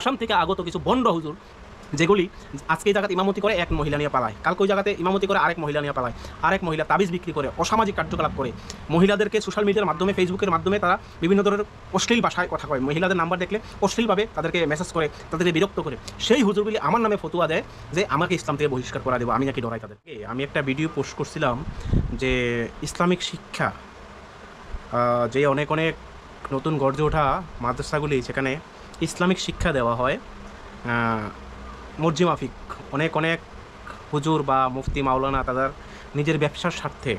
আসাম থেকে আগত কিছু বন্ড হুজুর, যেগুলি আজকে এই জায়গাতে ইমামতি করে এক মহিলা নিয়ে পালায়। কালকে ওই জায়গাতে ইমামতি করে আরেক মহিলা নিয়ে পালায়। আরেক মহিলা তাবিজ বিক্রি করে, অসামাজিক কার্যকলাপ করে। মহিলাদেরকে সোশ্যাল মিডিয়ার মাধ্যমে ফেসবুকের মাধ্যমে তারা বিভিন্ন ধরনের অশ্লীল ভাষায় কথা কয়। মহিলাদের নাম্বার দেখলে অশ্লীলভাবে তাদেরকে মেসেজ করে, তাদেরকে বিরক্ত করে। সেই হুজুরগুলি আমার নামে ফতুয়া দেয় যে, আমাকে ইসলাম থেকে বহিষ্কার করা দেবো, আমি নাকি ডরাই তাদেরকে। আমি একটা ভিডিও পোস্ট করছিলাম যে, ইসলামিক শিক্ষা যে অনেক অনেক নতুন গর্জে ওঠা মাদ্রাসাগুলি সেখানে ইসলামিক শিক্ষা দেওয়া হয়। আহ, মর্জি মাফিক অনেক অনেক হুজুর বা মুফতি মাওলানা তাদের নিজের ব্যবসার স্বার্থে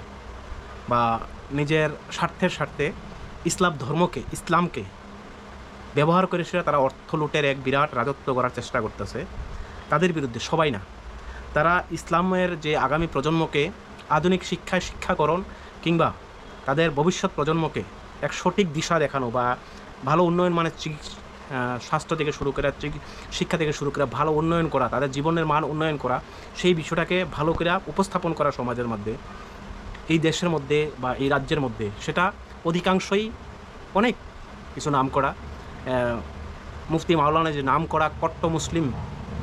বা নিজের স্বার্থের স্বার্থে ইসলাম ধর্মকে ইসলামকে ব্যবহার করে সেটা তারা অর্থ লুটের এক বিরাট রাজত্ব করার চেষ্টা করতেছে। তাদের বিরুদ্ধে সবাই না। তারা ইসলামের যে আগামী প্রজন্মকে আধুনিক শিক্ষায় শিক্ষাকরণ কিংবা তাদের ভবিষ্যৎ প্রজন্মকে এক সঠিক দিশা দেখানো বা ভালো উন্নয়ন মানে আহ, স্বাস্থ্য থেকে শুরু করে শিক্ষা থেকে শুরু করে ভালো উন্নয়ন করা, তাদের জীবনের মান উন্নয়ন করা, সেই বিষয়টাকে ভালো করে উপস্থাপন করা সমাজের মধ্যে, এই দেশের মধ্যে বা এই রাজ্যের মধ্যে, সেটা অধিকাংশই অনেক কিছু নাম করা মুফতি মাওলানা যে নাম করা কট্ট মুসলিম,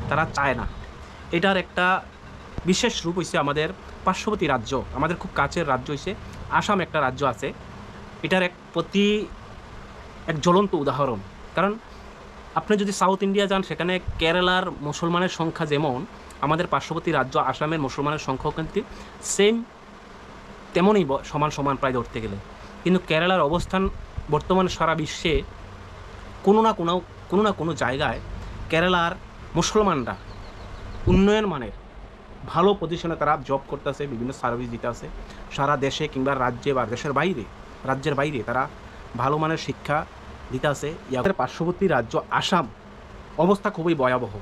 তারা চায় না। এটার একটা বিশেষ রূপ হইছে আমাদের পার্শ্ববর্তী রাজ্য, আমাদের খুব কাছের রাজ্য হয়েছে আসাম একটা রাজ্য আছে। এটার এক প্রতি এক জ্বলন্ত উদাহরণ, কারণ আপনি যদি সাউথ ইন্ডিয়া যান, সেখানে কেরালার মুসলমানের সংখ্যা যেমন, আমাদের পার্শ্ববর্তী রাজ্য আসামের মুসলমানের সংখ্যাও কিন্তু সেম তেমনই সমান সমান প্রায় ধরতে গেলে। কিন্তু কেরালার অবস্থান বর্তমানে সারা বিশ্বে কোনো না কোনো কোনো না কোনো জায়গায় কেরালার মুসলমানরা উন্নয়ন মানের ভালো পজিশনে তারা জব করতেছে, বিভিন্ন সার্ভিস দিতে আছে সারা দেশে কিংবা রাজ্যে বা দেশের বাইরে, রাজ্যের বাইরে তারা ভালো মানের শিক্ষা দিতে আছে। ইয়াদের পার্শ্ববর্তী রাজ্য আসাম অবস্থা খুবই ভয়াবহ।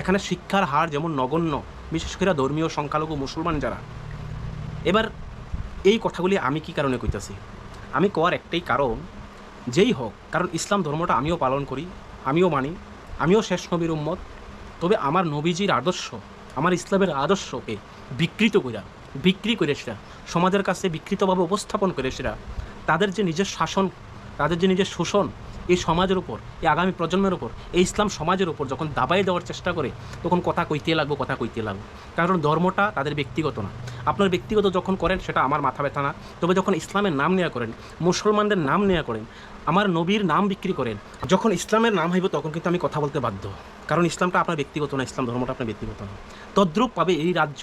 এখানে শিক্ষার হার যেমন নগণ্য, বিশেষ করে ধর্মীয় সংখ্যালঘু মুসলমান যারা। এবার এই কথাগুলি আমি কি কারণে কইতেছি? আমি কোয়ার একটাই কারণ, যেই হোক, কারণ ইসলাম ধর্মটা আমিও পালন করি, আমিও মানি, আমিও শেষ নবীর উম্মত। তবে আমার নবীজির আদর্শ, আমার ইসলামের আদর্শকে বিকৃত কইরা, বিক্রি করে সেটা সমাজের কাছে বিকৃতভাবে উপস্থাপন করে সেটা তাদের যে নিজের শাসন তাদের যে নিজের শোষণ এই সমাজের উপর, এই আগামী প্রজন্মের উপর, এই ইসলাম সমাজের উপর যখন দাবাই দেওয়ার চেষ্টা করে, তখন কথা কইতে লাগবো, কথা কইতে লাগবো। কারণ ধর্মটা তাদের ব্যক্তিগত না। আপনার ব্যক্তিগত যখন করেন, সেটা আমার মাথা ব্যথা না। তবে যখন ইসলামের নাম নেওয়া করেন, মুসলমানদের নাম নেওয়া করেন, আমার নবীর নাম বিক্রি করেন, যখন ইসলামের নাম হইব, তখন কিন্তু আমি কথা বলতে বাধ্য। কারণ ইসলামটা আপনার ব্যক্তিগত না, ইসলাম ধর্মটা আপনার ব্যক্তিগত না। তদ্রূপ পাবে এই রাজ্য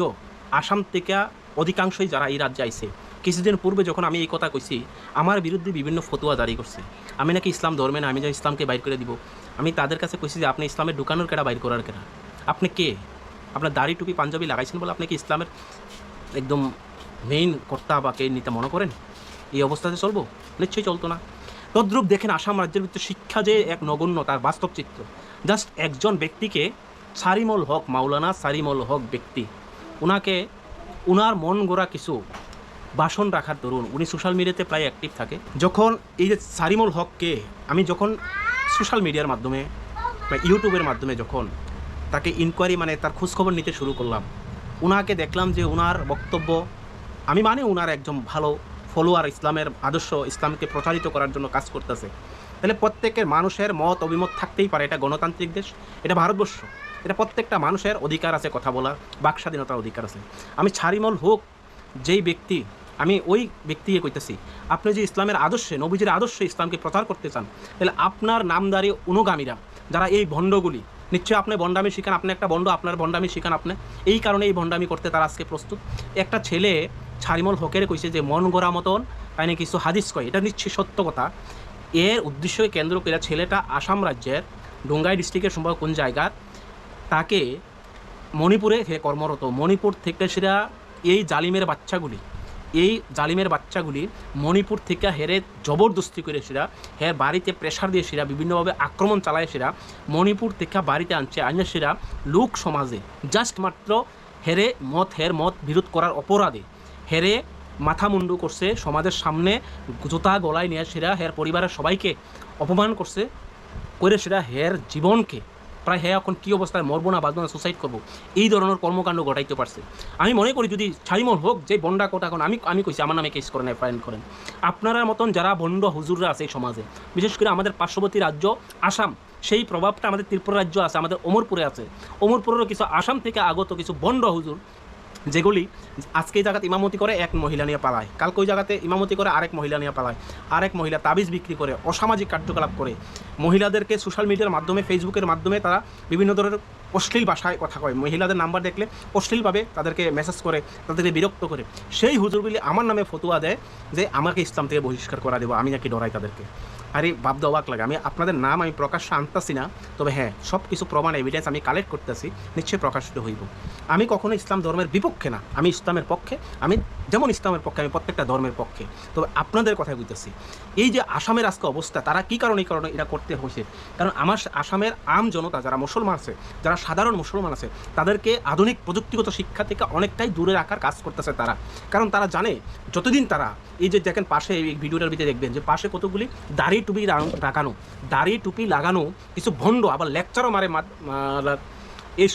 আসাম থেকে অধিকাংশই যারা এই রাজ্যে আইছে কিছুদিন পূর্বে যখন আমি এই কথা কইছি, আমার বিরুদ্ধে বিভিন্ন ফতোয়া জারি করছে। আমি নাকি ইসলাম ধর্মে না, আমি যে ইসলামকে বাইর করে দিব। আমি তাদের কাছে কইছি যে আপনি ইসলামের ঢুকানোর কেটা বাইর করার কেনা আপনি কে? আপনার দাড়ি টুপি পাঞ্জাবি লাগাইছেন বলে আপনি কি ইসলামের একদম মেইন কর্তা বা কে নিতে মনে করেন? এই অবস্থাতে চলবো? নিশ্চয়ই চলতো না। তদ্রূপ দেখেন আসাম রাজ্যের ভিতরে শিক্ষা যে এক নগণ্য, তার বাস্তব চিত্র। জাস্ট একজন ব্যক্তিকে সারিমল হক, মাওলানা সারিমল হক ব্যক্তি ওনাকে ওনার মন গোড়া কিছু বাসন রাখার দরুন, উনি সোশ্যাল মিডিয়াতে প্রায় অ্যাক্টিভ থাকে। যখন এই যে সারিমুল হককে আমি যখন সোশ্যাল মিডিয়ার মাধ্যমে, বা ইউটিউবের মাধ্যমে যখন তাকে ইনকোয়ারি মানে তার খোঁজখবর নিতে শুরু করলাম ওনাকে দেখলাম যে ওনার বক্তব্য, আমি মানে ওনার একজন ভালো ফলোয়ার ইসলামের আদর্শ, ইসলামকে প্রচারিত করার জন্য কাজ করতেছে। তাহলে প্রত্যেকের মানুষের মত, অভিমত থাকতেই পারে, এটা গণতান্ত্রিক দেশ, এটা ভারতবর্ষ। এটা প্রত্যেকটা মানুষের অধিকার আছে কথা বলার, বাক স্বাধীনতার অধিকার আছে। আমি ছারিমল হোক যেই ব্যক্তি, আমি ওই ব্যক্তিকে কইতেছি, আপনি যে ইসলামের আদর্শে, নবীজির আদর্শে ইসলামকে প্রচার করতে চান, তাহলে আপনার নামদারি অনুগামীরা, যারা এই ভণ্ডগুলি, নিশ্চয়ই আপনি ভণ্ডামি শিখান, আপনি একটা ভণ্ড, আপনার ভণ্ডামি শিখান আপনি, এই কারণে এই ভণ্ডামি করতে তারা আজকে প্রস্তুত। একটা ছেলে ছারিমল হকের কইছে যে, মন গড়া মতন, তাই কিছু হাদিস কয়, এটা নিশ্চয়ই সত্য কথা। এর উদ্দেশ্যকে কেন্দ্র করে ছেলেটা আসাম রাজ্যের ডোঙ্গাই ডিস্ট্রিক্টের সম্ভব কোন জায়গার, তাকে মণিপুরে কর্মরত, মণিপুর থেকে সেরা এই জালিমের বাচ্চাগুলি, এই জালিমের বাচ্চাগুলি মণিপুর থেকে হেরে জবরদস্তি করে সেরা, হের বাড়িতে প্রেশার দিয়ে সেরা, বিভিন্নভাবে আক্রমণ চালায় সেরা, মণিপুর থেকে বাড়িতে আনছে, আইনে সেরা লোক সমাজে। জাস্ট মাত্র হেরে মত, হের মত বিরোধ করার অপরাধে হেরে মাথা মুন্ডু করছে সমাজের সামনে, জুতা গলায় নিয়ে সেরা, হের পরিবারের সবাইকে অপমান করছে, করে সেটা হের জীবনকে। প্রায় হ্যাঁ এখন কী অবস্থায় মরবো না, বাঁচবো না সুসাইড করব, এই ধরনের কর্মকাণ্ড ঘটাইতে পারছে। আমি মনে করি যদি ছাইমল হোক, যে বন্ডা কোটা এখন আমি আমি কইছি, আমার নামে কেস করেন এফআইআর করেন। আপনারা মতন যারা বন্ড হুজুররা আছে এই সমাজে, বিশেষ করে আমাদের পার্শ্ববর্তী রাজ্য, আসাম, সেই প্রভাবটা আমাদের ত্রিপুরা রাজ্য আছে, আমাদের অমরপুরে আছে। অমরপুরেরও কিছু আসাম থেকে আগত কিছু বন্ড হুজুর যেগুলি আজকে জায়গাতে ইমামতি করে এক মহিলা নিয়ে পালায়। কালকে ওই জায়গাতে ইমামতি করে আরেক মহিলা নিয়ে পালায়। আরেক মহিলা তাবিজ বিক্রি করে, অসামাজিক কার্যকলাপ করে। মহিলাদেরকে সোশ্যাল মিডিয়ার মাধ্যমে ফেসবুকের মাধ্যমে তারা বিভিন্ন ধরনের অশ্লীল ভাষায় কথা কয়। মহিলাদের নাম্বার দেখলে অশ্লীলভাবে তাদেরকে মেসেজ করে, তাদেরকে বিরক্ত করে। সেই হুজুরগুলি আমার নামে ফতুয়া দেয় যে, আমাকে ইসলাম থেকে বহিষ্কার করা দেবো, আমি নাকি ডরাই তাদেরকে। আরে ভাবতে অবাক লাগে। আমি আপনাদের নাম আমি প্রকাশ্যে আনতাছি না, তবে হ্যাঁ সব কিছু প্রমাণ এভিডেন্স আমি কালেক্ট করতেছি, নিশ্চয়ই প্রকাশিত হইব। আমি কখনো ইসলাম ধর্মের বিপক্ষে না। আমি ইসলামের পক্ষে, আমি যেমন ইসলামের পক্ষে, আমি প্রত্যেকটা ধর্মের পক্ষে। তবে আপনাদের কথাই বুঝতেছি। এই যে আসামের আজকে অবস্থা, তারা কী কারণে, এই কারণে এটা করতে হয়েছে? কারণ আমার আসামের আম জনতা, যারা মুসলমান আছে, যারা সাধারণ মুসলমান আছে, তাদেরকে আধুনিক প্রযুক্তিগত শিক্ষা থেকে অনেকটাই দূরে রাখার কাজ করতেছে তারা। কারণ তারা জানে, যতদিন তারা, এই যে দেখেন পাশে এই ভিডিওটার ভিতরে দেখবেন যে পাশে কতগুলি দাড়ি টুপি লাগানো, দাড়ি টুপি লাগানো, কিছু ভণ্ড, আবার লেকচারও মারে এই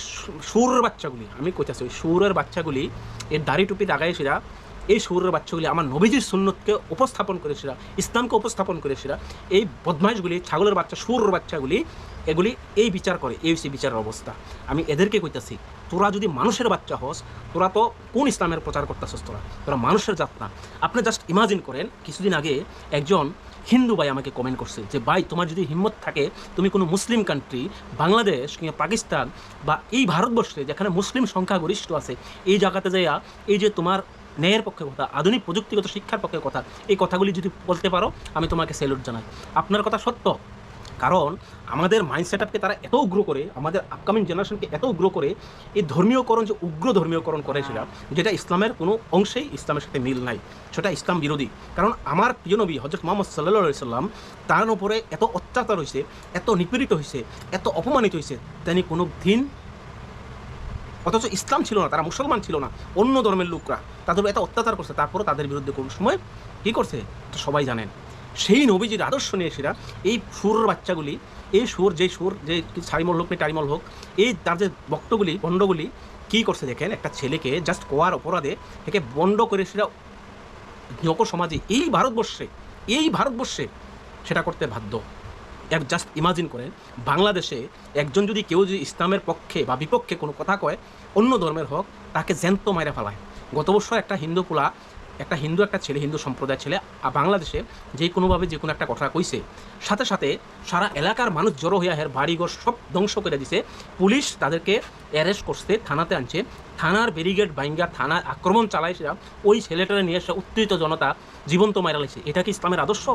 সুরের বাচ্চাগুলি, আমি কোথাছি ওই সুরের বাচ্চাগুলি এর দাড়ি টুপি লাগাই সেরা এই সুরের বাচ্চাগুলি আমার নবীজির সুন্নতকে উপস্থাপন করেছিল ইসলামকে উপস্থাপন করেছিল এই বদমাইশগুলি, ছাগলের বাচ্চা, সুরের বাচ্চাগুলি, এগুলি এই বিচার করে, এই হচ্ছে বিচারের অবস্থা। আমি এদেরকে কইতাছি, তোরা যদি মানুষের বাচ্চা হস, তোরা তো কোন ইসলামের প্রচার করতেছস তোরা? তোরা মানুষের জাত না। আপনি জাস্ট ইমাজিন করেন, কিছুদিন আগে একজন হিন্দু ভাই আমাকে কমেন্ট করছে যে, ভাই, তোমার যদি হিম্মত থাকে, তুমি কোনো মুসলিম কান্ট্রি বাংলাদেশ কিংবা পাকিস্তান বা এই ভারতবর্ষে যেখানে মুসলিম সংখ্যাগরিষ্ঠ আছে, এই জায়গাতে যাইয়া এই যে তোমার ন্যায়ের পক্ষে কথা আধুনিক প্রযুক্তিগত শিক্ষার পক্ষে কথা এই কথাগুলি যদি বলতে পারো আমি তোমাকে স্যালুট জানাই। আপনার কথা সত্য। কারণ আমাদের মাইন্ড সেট আপকে তারা এত উগ্র করে আমাদের আপকামিং জেনারেশনকে এত উগ্র করে এই ধর্মীয়করণ যে উগ্র ধর্মীয়করণ করেছিল যেটা ইসলামের কোনো অংশেই ইসলামের সাথে মিল নাই। সেটা ইসলাম বিরোধী। কারণ আমার প্রিয় নবী হজরত মোহাম্মদ সাল্লা সাল্লাম তার উপরে এত অত্যাচার হয়েছে এত নিপীড়িত হয়েছে এত অপমানিত হয়েছে তিনি কোনো দিন অথচ ইসলাম ছিল না, তারা মুসলমান ছিল না, অন্য ধর্মের লোকরা। তাদের এত অত্যাচার করছে তারপরে তাদের বিরুদ্ধে কোন সময় কী করছে তো সবাই জানেন। সেই নবীজির আদর্শ নিয়ে এসেরা, এই সুর বাচ্চাগুলি, এই সুর, যে সুর, যে ছাড়িমল হোক টারিমল হোক, এই তার যে বক্তগুলি বন্ডগুলি, কী করছে দেখেন, একটা ছেলেকে জাস্ট কোয়ার অপরাধে থেকে বন্ড করে সেটা লোক সমাজে এই ভারতবর্ষে এই ভারতবর্ষে সেটা করতে বাধ্য। এক জাস্ট ইমাজিন করেন, বাংলাদেশে একজন যদি কেউ যদি ইসলামের পক্ষে বা বিপক্ষে কোনো কথা কয়, অন্য ধর্মের হোক, তাকে জ্যান্ত মাইরে ফেলায়। গত বছর একটা হিন্দু পোলা একটা হিন্দু, একটা ছেলে, হিন্দু সম্প্রদায়ের ছেলে বাংলাদেশে যে কোনোভাবে যে কোনো একটা কথা কইছে। সাথে সাথে সারা এলাকার মানুষ জড়ো হইয়া হের বাড়িঘর সব ধ্বংস করে দিছে। পুলিশ তাদেরকে অ্যারেস্ট করছে, থানাতে আনছে। থানার ব্যারিগেড বাইঙ্গা থানার আক্রমণ চালাইছে ওই ছেলেটারে নিয়ে এসে উত্তেজিত জনতা জীবন্ত মারা লাইছে। এটা কি ইসলামের আদর্শ?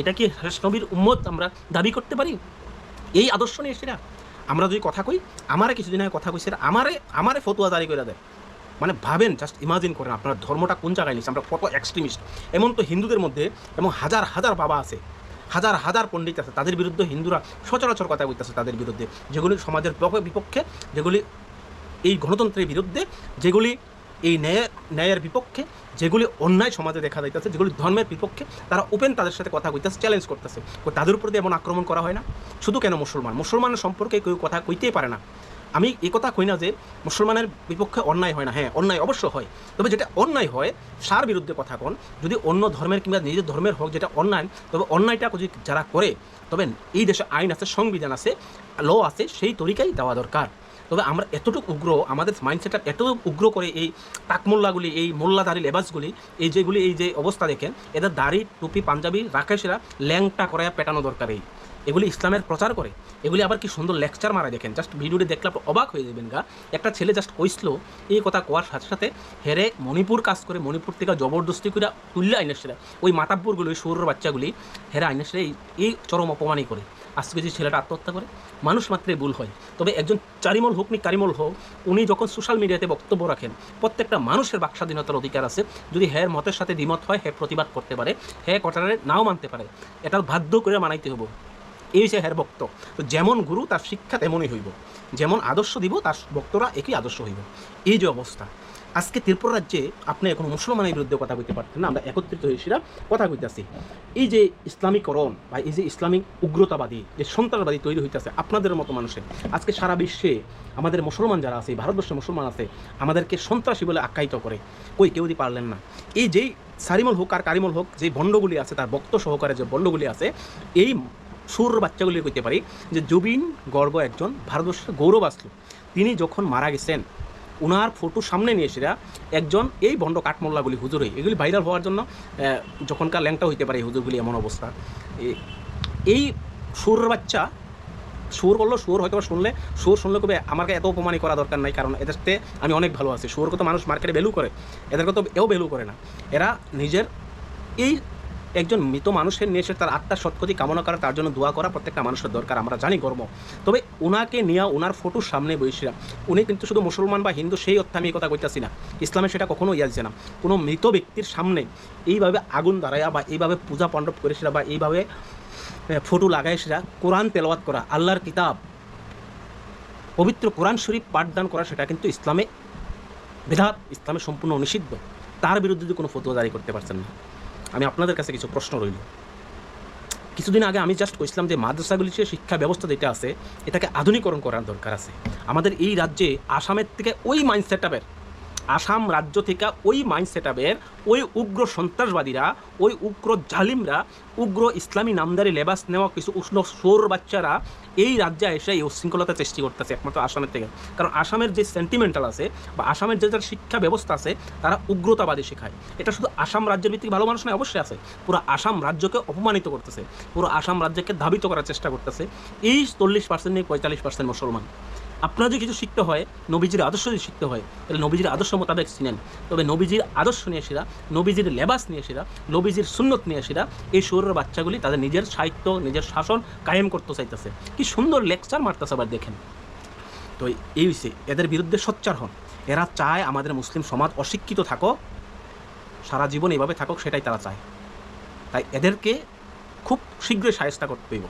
এটা কি শেষ উম্মত আমরা দাবি করতে পারি? এই আদর্শ নিয়ে সেটা আমরা যদি কথা কই, আমারে কিছুদিন আগে কথা কইছে, আমারে আমারে ফতুয়া জারি করে দেয়। মানে ভাবেন জাস্ট ইমাজিন করেন, আপনার ধর্মটা কোন জায়গায় নিচ্ছে আমরা কত এক্সট্রিমিস্ট এমন তো হিন্দুদের মধ্যে এবং হাজার হাজার বাবা আছে, হাজার হাজার পণ্ডিত আছে, তাদের বিরুদ্ধে হিন্দুরা সচরাচর কথা বলতেছে তাদের বিরুদ্ধে। যেগুলি সমাজের পক্ষে- বিপক্ষে, যেগুলি এই গণতন্ত্রের বিরুদ্ধে, যেগুলি এই ন্যায়, ন্যায়ের বিপক্ষে, যেগুলি অন্যায় সমাজে দেখা যাইতেছে, যেগুলি ধর্মের বিপক্ষে, তারা ওপেন তাদের সাথে কথা কইতেছে চ্যালেঞ্জ করতেছে। তাদের উপর দিয়ে এমন আক্রমণ করা হয় না? শুধু কেন মুসলমান? মুসলমানের সম্পর্কে কেউ কথা কইতেই পারে না। আমি এই কথা কই না যে মুসলমানের বিপক্ষে অন্যায় হয় না। হ্যাঁ অন্যায় অবশ্য হয়। তবে যেটা অন্যায় হয়, সার বিরুদ্ধে কথা কন। যদি অন্য ধর্মের কিংবা নিজের ধর্মের হোক যেটা অন্যায়, তবে অন্যায়টা যদি যারা করে, তবে এই দেশে আইন আছে, সংবিধান আছে ল আছে, সেই তরিকাই দেওয়া দরকার। তবে আমরা এতটুকু উগ্র, আমাদের মাইন্ডসেটটা এত উগ্র করে এই তাকমোল্লাগুলি এই মোল্লাদারি লেবাসগুলি, এই যেগুলি, এই যে অবস্থা দেখেন, এদের দাড়ি, টুপি, পাঞ্জাবি রাকেশেরা ল্যাংটা করে পেটানো দরকার এই এগুলি ইসলামের প্রচার করে। এগুলি আবার কি সুন্দর লেকচার মারা দেখেন। জাস্ট ভিডিওটি দেখলে অবাক হয়ে যাবেন গা। একটা ছেলে জাস্ট কইসল, এই কথা কোয়ার সাথে সাথে হেরে মণিপুর কাজ করে, মণিপুর থেকে জবরদস্তি করে তুললে আইনেসরা ওই মাতাব্বরগুলো সৌরের বাচ্চাগুলি হেরে আইনেসরা এই চরম অপমানই করে। আজকে যদি ছেলেটা আত্মহত্যা করে, মানুষ মাত্রে ভুল হয়। তবে একজন চারিমল হোক নি কারিমল হোক, উনি যখন সোশ্যাল মিডিয়াতে বক্তব্য রাখেন, প্রত্যেকটা মানুষের বাক স্বাধীনতার অধিকার আছে। যদি হ্যাঁ মতের সাথে দ্বিমত হয় হ্যাঁ প্রতিবাদ করতে পারে হ্যাঁ কটারে নাও মানতে পারে এটা বাধ্য করে মানাইতে হব। এই হচ্ছে হের ভক্ত, তো যেমন গুরু তার শিক্ষা তেমনই হইব। যেমন আদর্শ দিব, তার ভক্তরা একই আদর্শ হইব। এই যে অবস্থা। আজকে ত্রিপুরা রাজ্যে আপনি এখন মুসলমানের বিরুদ্ধে কথা কইতে পারতেন না, আমরা একত্রিত হয়েছিরা কথা কইতেছি। এই যে ইসলামীকরণ বা এই যে ইসলামিক উগ্রতাবাদী, যে সন্ত্রাসবাদী তৈরি হইতেছে আপনাদের মতো মানুষের, আজকে সারা বিশ্বে আমাদের মুসলমান যারা আছে ভারতবর্ষে মুসলমান আছে, আমাদেরকে সন্ত্রাসী বলে আখ্যায়িত করে। কই, কেউ দি পারলেন না। এই যেই সারিমল হোক আর কারিমল হোক যে বন্ডগুলি আছে, তার বক্ত সহকারে যে বন্ডগুলি আছে, এই সুর বাচ্চাগুলি কইতে পারি, যে জুবিন গর্গ একজন ভারতবর্ষের গৌরব আসলো তিনি যখন মারা গেছেন ওনার ফটো সামনে নিয়ে এসেরা একজন এই বন্ড কাঠমোল্লাগুলি হুজুর হই এগুলি ভাইরাল হওয়ার জন্য যখনকার ল্যাংটা হইতে পারে এই হুজুরগুলি এমন অবস্থা। এই সুর বাচ্চা, সুর বলল সুর হয়তো শুনলে, সুর শুনলে কবে আমাকে এত অপমানি করা দরকার নাই, কারণ এদের এদেরতে আমি অনেক ভালো আছি। সুরকে তো মানুষ মার্কেটে ভ্যালু করে, এদেরকে তো এও ভ্যালু করে না। এরা নিজের এই একজন মৃত মানুষের নিয়ে এসে তার আত্মার সৎকতি কামনা করা, তার জন্য দোয়া করা প্রত্যেকটা মানুষের দরকার, আমরা জানি গর্ব। তবে ওনাকে নিয়ে ওনার ফটোর সামনে বসিলাম উনি কিন্তু শুধু মুসলমান বা হিন্দু, সেই অর্থে আমি এই কথা কইতাছি না। ইসলামে সেটা কখনো ইয়াছে না। কোনো মৃত ব্যক্তির সামনে এইভাবে আগুন দাঁড়াইয়া বা এইভাবে পূজা পণ্ডব করেছিল বা এইভাবে ফটো লাগাইছিলা কোরআন তেলাওয়াত করা, আল্লাহর কিতাব, পবিত্র কোরআন শরীফ পাঠদান করা, সেটা কিন্তু ইসলামে বেদাত, ইসলামে সম্পূর্ণ নিষিদ্ধ। তার বিরুদ্ধে যদি কোনো ফতোয়া জারি করতে পারছেন না। আমি আপনাদের কাছে কিছু প্রশ্ন রইল। কিছুদিন আগে আমি জাস্ট কইছিলাম যে মাদ্রাসাগুলির যে শিক্ষা ব্যবস্থা যেটা আছে, এটাকে আধুনিকরণ করার দরকার আছে। আমাদের এই রাজ্যে আসামের থেকে ওই মাইন্ডসেট সেটআপের আসাম রাজ্য থেকে ওই মাইন্ড সেটআপের ওই উগ্র সন্ত্রাসবাদীরা, ওই উগ্র জালিমরা, উগ্র ইসলামী নামদারি লেবাস নেওয়া কিছু উষ্ণ সোর বাচ্চারা এই রাজ্যে এসে এই উশৃঙ্খলতা সৃষ্টি করতেছে, একমাত্র আসামের থেকে। কারণ আসামের যে সেন্টিমেন্টাল আছে বা আসামের যে যার শিক্ষা ব্যবস্থা আছে, তারা উগ্রতাবাদী শেখায়। এটা শুধু আসাম রাজ্যের ভিত্তিক ভালো মানুষ নয়, অবশ্যই আছে। পুরো আসাম রাজ্যকে অপমানিত করতেছে, পুরো আসাম রাজ্যকে ধাবিত করার চেষ্টা করতেছে। এই চল্লিশ পার্সেন্ট নিয়ে পঁয়তাল্লিশ পার্সেন্ট মুসলমান। আপনার যদি কিছু শিখতে হয়, নবীজির আদর্শ যদি শিখতে হয়, তাহলে নবীজির আদর্শ মোতাবেক চিনেন। তবে নবীজির আদর্শ নিয়ে এসেরা নবীজির লেবাস নিয়ে এসেরা নবীজির সুন্নত নিয়ে এসেরা এই শরীরের বাচ্চাগুলি তাদের নিজের সাহিত্য, নিজের শাসন কায়েম করতে চাইতেছে। কি সুন্দর লেকচার মারতেছে আবার দেখেন। তো এই হয়েছে এদের বিরুদ্ধে সোচ্চার হন। এরা চায় আমাদের মুসলিম সমাজ অশিক্ষিত থাকুক সারা জীবন এইভাবে থাকুক সেটাই তারা চায়। তাই এদেরকে খুব শীঘ্রই সাহেস্তা করতে হইব।